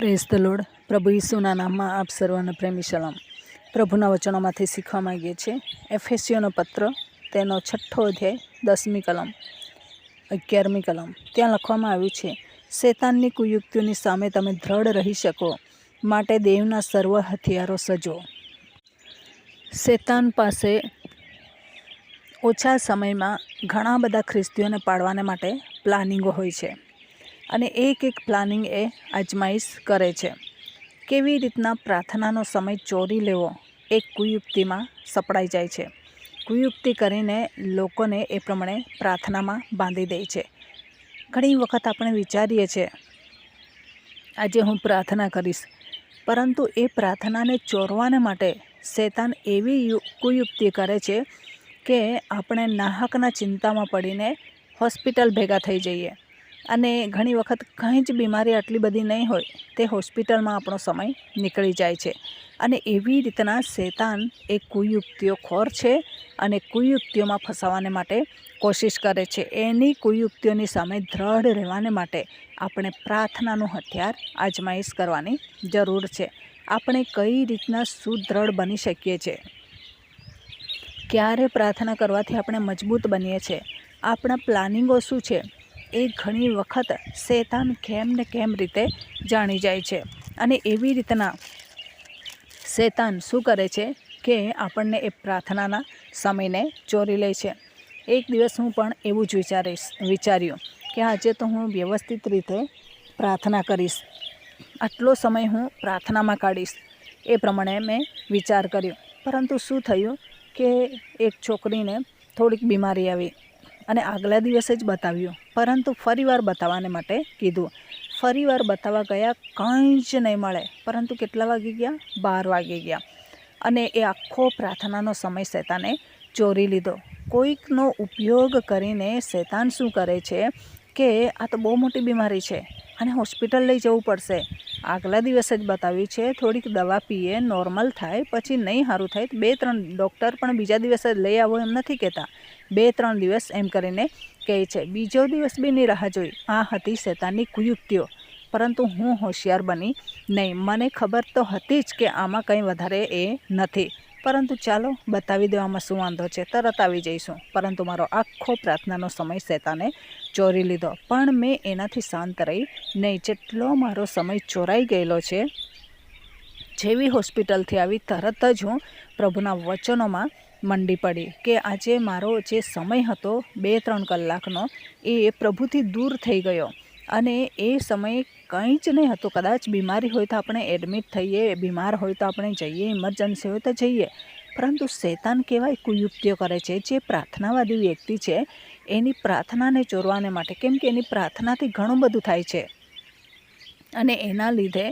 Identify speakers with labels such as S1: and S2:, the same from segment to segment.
S1: Praise the load પ્રભુ ઈસુના નામમાં આપ સર્વને પ્રેમી સલામ. પ્રભુના વચનોમાંથી શીખવા માગીએ છીએ. એફએસીઓનો પત્ર, તેનો છઠ્ઠો અધ્યાય, દસમી કલમ, અગિયારમી કલમ. ત્યાં લખવામાં આવ્યું છે, શેતાનની કુયુક્તિઓની સામે તમે દ્રઢ રહી શકો. માટે દેવના સર્વ હથિયારો સજો. શેતાન પાસે ઓછા સમયમાં ઘણા બધા ખ્રિસ્તીઓને પાડવાને માટે પ્લાનિંગો હોય છે. અને એક એક પ્લાનિંગ એ અજમાઈશ કરે છે. કેવી રીતના પ્રાર્થનાનો સમય ચોરી લેવો એ કુયુક્તિમાં સપડાઈ જાય છે. કુયુક્તિ કરીને લોકોને એ પ્રમાણે પ્રાર્થનામાં બાંધી દે છે. ઘણી વખત આપણે વિચારીએ છીએ, આજે હું પ્રાર્થના કરીશ. પરંતુ એ પ્રાર્થનાને ચોરવાને માટે શેતાન એવી કુયુક્તિ કરે છે કે આપણે નાહકના ચિંતામાં પડીને હોસ્પિટલ ભેગા થઈ જઈએ. અને ઘણી વખત કંઈ જ બીમારી આટલી બધી નહીં હોય, તે હોસ્પિટલમાં આપણો સમય નીકળી જાય છે. અને એવી રીતના શેતાન એ કુયુક્તિઓ ખોર છે અને કુયુક્તિઓમાં ફસાવાને માટે કોશિશ કરે છે. એની કુયુક્તિઓની સામે દ્રઢ રહેવાને માટે આપણે પ્રાર્થનાનું હથિયાર આજમાઈશ કરવાની જરૂર છે. આપણે કઈ રીતના સુદૃઢ બની શકીએ છીએ ક્યારે પ્રાર્થના કરવાથી આપણે મજબૂત બનીએ છીએ આપણા પ્લાનિંગો શું છે? એ ઘણી વખત શેતાન કેમ ને કેમ રીતે જાણી જાય છે અને એવી રીતના શેતાન શું કરે છે કે આપણને એ પ્રાર્થનાના સમયને ચોરી લે છે. એક દિવસ હું પણ એવું જ વિચારીશ, વિચાર્યું કે આજે તો હું વ્યવસ્થિત રીતે પ્રાર્થના કરીશ. આટલો સમય હું પ્રાર્થનામાં કાઢીશ, એ પ્રમાણે મેં વિચાર કર્યો. પરંતુ શું થયું કે એક છોકરીને થોડીક બીમારી આવી અને આગલા દિવસે જ બતાવ્યું પરંતુ ફરીવાર બતાવવાને માટે કીધું. ફરીવાર બતાવવા ગયા કંઈ જ નહીં મળે, પરંતુ કેટલા વાગી ગયા? બાર વાગી ગયા. અને એ આખો પ્રાર્થનાનો સમય શેતાને ચોરી લીધો. કોઈકનો ઉપયોગ કરીને શેતાન શું કરે છે કે આ તો બહુ મોટી બીમારી છે. અને હોસ્પિટલ લઈ જવું પડશે. આગલા દિવસે જ બતાવ્યું છે, થોડીક દવા પીએ, નોર્મલ થાય, પછી નહીં સારું થાય બે ત્રણ ડૉક્ટર પણ બીજા દિવસે જ લઈ આવો એમ નથી કહેતા. બે ત્રણ દિવસ એમ કરીને કહે છે, બીજો દિવસ બી રાહ જોઈ. આ હતી શેતાનની કુયુક્તિઓ. પરંતુ હું હોશિયાર બની નહીં. મને ખબર તો હતી જ કે આમાં કંઈ વધારે એ નથી. પરંતુ ચાલો બતાવી દેવામાં શું વાંધો છે. તરત આવી જઈશું. પરંતુ મારો આખો પ્રાર્થનાનો સમય શેતાને ચોરી લીધો. પણ મેં એનાથી શાંત રહી. નહીં, જેટલો મારો સમય ચોરાઈ ગયેલો છે, જેવી હોસ્પિટલથી આવી તરત જ હું પ્રભુના વચનોમાં મંડી પડી કે આજે મારો જે સમય હતો, બે ત્રણ કલાકનો, એ પ્રભુથી દૂર થઈ ગયો. અને એ સમયે કંઈ જ નહીં હતું. કદાચ બીમારી હોય તો આપણે એડમિટ થઈએ, બીમાર હોય તો આપણે જઈએ ઇમરજન્સી હોય તો જઈએ. પરંતુ શેતાન કહેવાય કુયુક્તિઓ કરે છે. જે પ્રાર્થનાવાદી વ્યક્તિ છે, એની પ્રાર્થનાને ચોરવાને માટે, કેમ કે એની પ્રાર્થનાથી ઘણું બધું થાય છે. અને એના લીધે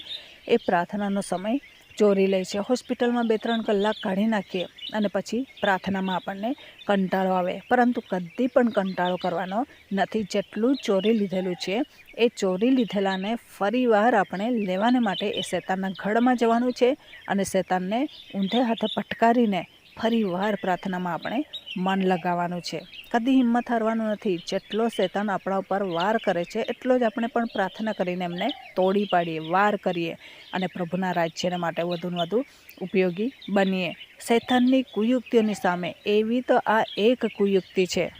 S1: એ પ્રાર્થનાનો સમય ચોરી લે છે. હોસ્પિટલમાં બે ત્રણ કલાક કાઢી નાખીએ અને પછી પ્રાર્થનામાં આપણને કંટાળો આવે. પરંતુ કદી પણ કંટાળો કરવાનો નથી. જેટલું ચોરી લીધેલું છે, એ ચોરી લીધેલાને ફરીવાર આપણે લેવાને માટે એ શેતાનના ઘડમાં જવાનું છે અને શેતાનને ઊંધે હાથે પટકારીને ફરીવાર પ્રાર્થનામાં આપણે મન લગાવવાનું છે. કદી હિંમત હારવાનું નથી. જેટલો શેતાન આપણા ઉપર વાર કરે છે, એટલો જ આપણે પણ પ્રાર્થના કરીને એમને તોડી પાડીએ, વાર કરીએ અને પ્રભુના રાજ્યને માટે વધુને વધુ ઉપયોગી બનીએ. શૈતાનની કુયુક્તિઓની સામે એવી તો આ એક કુયુક્તિ છે.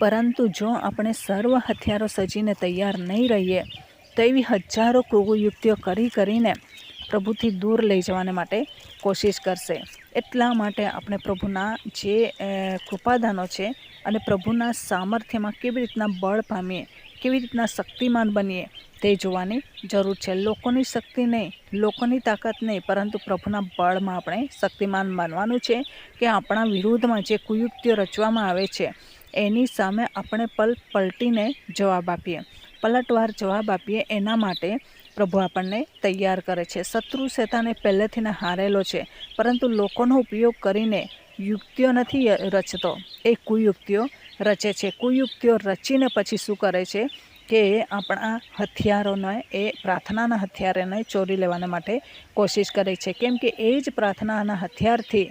S1: પરંતુ જો આપણે સર્વ હથિયારો સજીને તૈયાર નહીં રહીએ, તો એવી હજારો કુયુક્તિઓ કરી કરીને પ્રભુથી દૂર લઈ જવાને માટે કોશિશ કરશે. એટલા માટે આપણે પ્રભુના જે કૃપાદાનો છે અને પ્રભુના સામર્થ્યમાં કેવી રીતના બળ પામીએ, કેવી રીતના શક્તિમાન બનીએ તે જોવાની જરૂર છે. લોકોની શક્તિ નહીં, લોકોની તાકાત નહીં, પરંતુ પ્રભુના બળમાં આપણે શક્તિમાન બનવાનું છે કે આપણા વિરુદ્ધમાં જે કુયુક્તિઓ રચવામાં આવે છે, એની સામે આપણે પલ પલટીને જવાબ આપીએ. પલટવાર જવાબ આપીએ એના માટે પ્રભુ આપણને તૈયાર કરે છે. શત્રુ શેતાને પહેલેથીને હારેલો છે, પરંતુ લોકોનો ઉપયોગ કરીને યુક્તિઓ નથી રચતો. એ કુયુક્તિઓ રચે છે. કુયુક્તિઓ રચીને પછી શું કરે છે કે આપણા હથિયારોને, એ પ્રાર્થનાના હથિયારોને ચોરી લેવાના માટે કોશિશ કરે છે. કેમ કે એ જ પ્રાર્થનાના હથિયારથી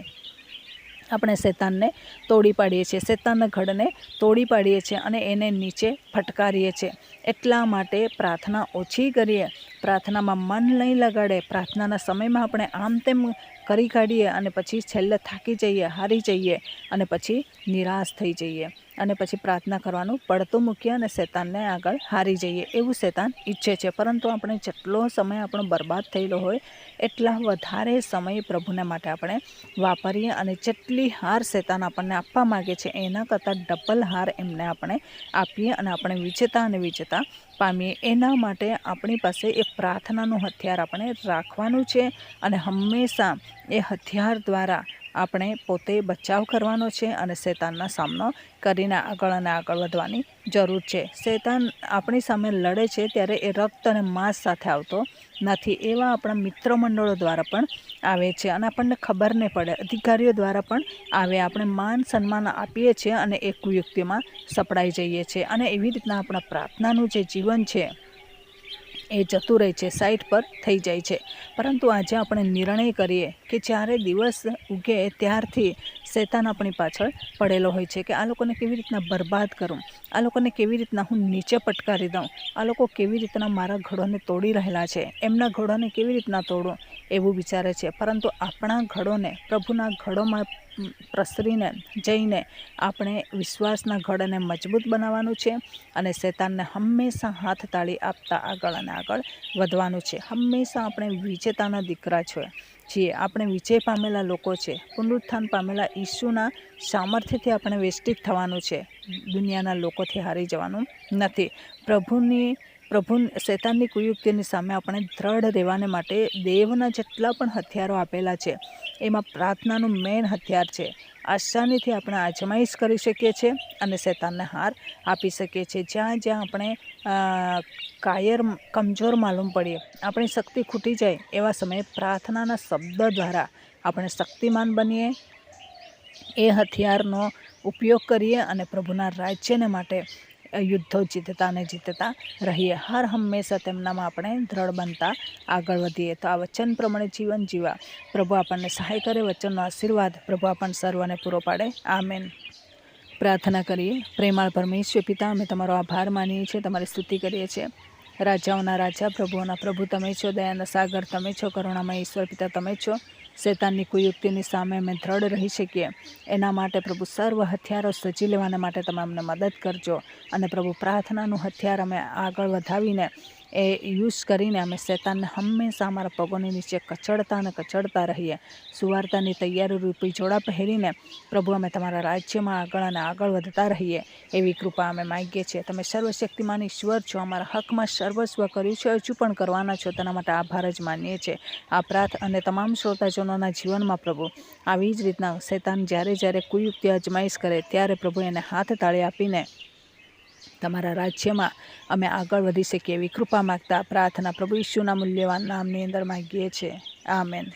S1: આપણે શેતાનને તોડી પાડીએ છીએ. શેતાનના ઘડને તોડી પાડીએ છીએ અને એને નીચે ફટકારીએ છીએ. એટલા માટે પ્રાર્થના ઓછી કરીએ. પ્રાર્થનામાં મન નહીં લગાડે. પ્રાર્થનાના સમયમાં આપણે આમ તેમ કરી કાઢીએ અને પછી છેલ્લે થાકી જઈએ, હારી જઈએ અને પછી નિરાશ થઈ જઈએ. અને પછી પ્રાર્થના કરવાનું પડતું મૂકીએ અને શેતાનને આગળ હારી જઈએ, એવું શેતાન ઈચ્છે છે. પરંતુ આપણે જેટલો સમય આપણો બરબાદ થયેલો હોય, એટલા વધારે સમય પ્રભુના માટે આપણે વાપરીએ અને જેટલી હાર શેતાન આપણને આપવા માગે છે, એના કરતાં ડબલ હાર એમને આપણે આપીએ અને આપણે વિજેતા અને વિજેતા પામીએ. એના માટે આપણી પાસે એ પ્રાર્થનાનું હથિયાર આપણે રાખવાનું છે અને હંમેશા એ હથિયાર દ્વારા આપણે પોતે બચાવ કરવાનો છે અને શેતાનનો સામનો કરીને આગળ અને આગળ વધવાની જરૂર છે. શેતાન આપણી સામે લડે છે ત્યારે એ રક્ત અને માંસ સાથે આવતો નથી એવા આપણા મિત્ર મંડળો દ્વારા પણ આવે છે અને આપણને ખબર નહીં પડે. અધિકારીઓ દ્વારા પણ આવે. આપણે માન સન્માન આપીએ છીએ અને એ કુયુક્તિમાં સપડાઈ જઈએ છીએ અને એવી રીતના આપણા પ્રાર્થનાનું જે જીવન છે એ જતું રહે છે સાઈડ પર થઈ જાય છે. પરંતુ આજે આપણે નિર્ણય કરીએ કે જ્યારે દિવસ ઉગે ત્યારથી શેતાન આપણી પાછળ પડેલો હોય છે કે આ લોકોને કેવી રીતના બરબાદ કરું, આ લોકોને કેવી રીતના હું નીચે પટકારી દઉં, આ લોકો કેવી રીતના મારા ઘડોને તોડી રહેલા છે, એમના ઘડોને કેવી રીતના તોડું એવું વિચારે છે. પરંતુ આપણા ઘડોને, પ્રભુના ઘડોમાં પ્રસરીને, જઈને આપણે વિશ્વાસના ઘડને મજબૂત બનાવવાનું છે અને શેતાનને હંમેશા હાથ તાળી આપતા આગળ અને આગળ વધવાનું છે. હંમેશા આપણે વિજેતાના દીકરા છો. છીએ આપણે વિજય પામેલા લોકો છે, પુનરુત્થાન પામેલા ઈસુના સામર્થ્યથી આપણે વેષ્ટિત થવાનું છે. દુનિયાના લોકોથી હારી જવાનું નથી. પ્રભુની પ્રભુ શૈતાનની કુયુક્તિની સામે આપણે દ્રઢ રહેવાને માટે દેવના જેટલા પણ હથિયારો આપેલા છે, એમાં પ્રાર્થનાનું મેઇન હથિયાર છે. આસાનીથી આપણે આજમાઈશ કરી શકીએ છીએ અને શેતાનને હાર આપી શકીએ છીએ. જ્યાં જ્યાં આપણે કાયર, કમજોર માલુમ પડીએ, આપણી શક્તિ ખૂટી જાય એવા સમયે પ્રાર્થનાના શબ્દ દ્વારા આપણે શક્તિમાન બનીએ. એ હથિયારનો ઉપયોગ કરીએ અને પ્રભુના રાજ્યને માટે યુદ્ધો જીતતા અને જીતતા રહીએ. હર હંમેશા તેમનામાં આપણે દ્રઢ બનતા આગળ વધીએ. તો આ વચન પ્રમાણે જીવન જીવા પ્રભુ આપણને સહાય કરે, વચનનો આશીર્વાદ પ્રભુ આપણને સર્વને પૂરો પાડે. આમેન. પ્રાર્થના કરીએ. પ્રેમાળ પરમેશ્વર પિતા, અમે તમારો આભાર માનીએ છીએ, તમારી સ્તુતિ કરીએ છીએ. રાજાઓના રાજા, પ્રભુઓના પ્રભુ તમે છો દયાના સાગર તમે છો કરુણામાં ઈશ્વર પિતા તમે છો, શેતાનની કુયુક્તિની સામે અમે દ્રઢ રહી શકીએ. એના માટે પ્રભુ સર્વ હથિયારો સજી લેવાના માટે તમે અમને મદદ કરજો અને પ્રભુ પ્રાર્થનાનું હથિયાર અમે આગળ વધાવીને એ યુઝ કરીને અમે શેતાનને હંમેશા અમારા પગોની નીચે કચડતા અને કચડતા રહીએ. સુવાર્તાની તૈયારી રૂપી જોડા પહેરીને પ્રભુ અમે તમારા રાજ્યમાં આગળ અને આગળ વધતા રહીએ એવી કૃપા અમે માગીએ છીએ. તમે સર્વશક્તિમાન ઈશ્વર છો. અમારા હકમાં સર્વસ્વ કર્યું છે. હજુ પણ કરવાના છો. તેના માટે આભાર જ માનીએ છીએ. આ પ્રાર્થ અને તમામ શ્રોતાજનોના જીવનમાં પ્રભુ આવી જ રીતના શેતાન જ્યારે જ્યારે કુયુક્તિ અજમાઈશ કરે ત્યારે પ્રભુ એને હાથ તાળી આપીને તમારા રાજ્યમાં અમે આગળ વધી શકીએ એવી કૃપા માગતા પ્રાર્થના પ્રભુ ઈશુના મૂલ્યવાન નામની અંદર માગીએ છીએ. આમેન.